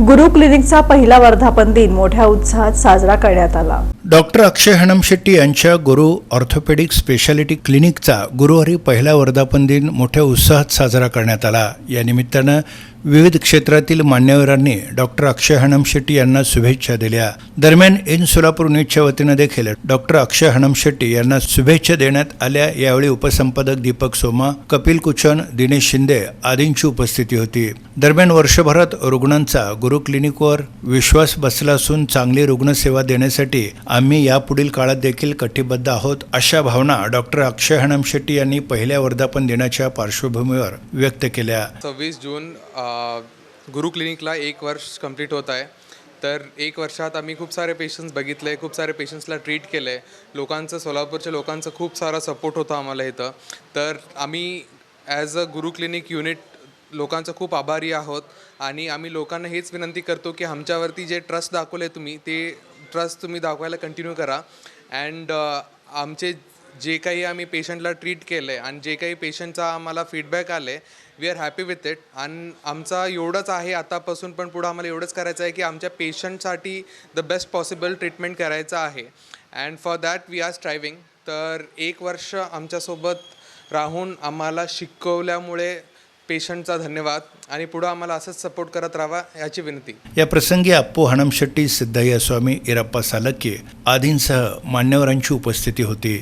गुरु क्लिनिकचा पहिला वर्धापन दिन मोठ्या उत्साहात साजरा करण्यात आला. डॉक्टर अक्षय हणम शेट्टी यांच्या गुरु ऑर्थोपेडिक स्पेशालिटी क्लिनिकचा गुरुवारी पहिला वर्धापन दिन मोठ्या उत्साहात साजरा करण्यात आला. या निमित्तानं विविध क्षेत्रातील मान्यवरांनी डॉक्टर अक्षय हणम शेट्टी यांना शुभेच्छा दिल्या. दरम्यान इन सोलापूर न्यूजच्या वतीनं देखील डॉक्टर अक्षय हणम शेट्टी यांना शुभेच्छा देण्यात आल्या. यावेळी उपसंपादक दीपक सोमा कपिल कुचन दिनेश शिंदे आदींची उपस्थिती होती. दरम्यान वर्षभरात रुग्णांचा गुरु क्लिनिकवर विश्वास बसला असून चांगली रुग्णसेवा देण्यासाठी आम्ही यापुढील काळात देखील कटिबद्ध आहोत अशा भावना डॉक्टर अक्षय हणम शेट्टी यांनी पहिल्या वर्धापन दिनाच्या पार्श्वभूमीवर व्यक्त केल्या. सव्वीस जून गुरु क्लिनिकला एक वर्ष कंप्लीट होत आहे. तर एक वर्षात आम्ही खूप सारे पेशंट्स बघितले खूप सारे पेशंट्सला ट्रीट केले. लोकांचं सोलापूरच्या लोकांचं खूप सारा सपोर्ट होता आम्हाला इथं. तर आम्ही as a Guru clinic unit लोकांचं खूप आभारी आहोत. आणि आम्ही लोकांना हेच विनंती करतो की आमच्यावरती जे ट्रस्ट दाखवले तुम्ही ते ट्रस्ट तुम्ही दाखवायला कंटिन्यू करा. अँड आमचे जे काही आम्ही पेशंटला ट्रीट केलं आहे आणि जे काही पेशंटचा आम्हाला फीडबॅक आले we are happy with it आणि आमचा एवढंच आहे आतापासून पण पुढं आम्हाला एवढंच करायचं आहे की आमच्या पेशंटसाठी द बेस्ट पॉसिबल ट्रीटमेंट करायचं आहे. And for that we are striving तर एक वर्ष आमच्यासोबत राहून आम्हाला शिकवल्यामुळे पेशंटचा धन्यवाद आणि पुढं आम्हाला असंच सपोर्ट करत राहावा याची विनंती. या प्रसंगी अप्पू हणम शेट्टी सिद्धय्या स्वामी इरप्पा सालक्के आदींसह मान्यवरांची उपस्थिती होती.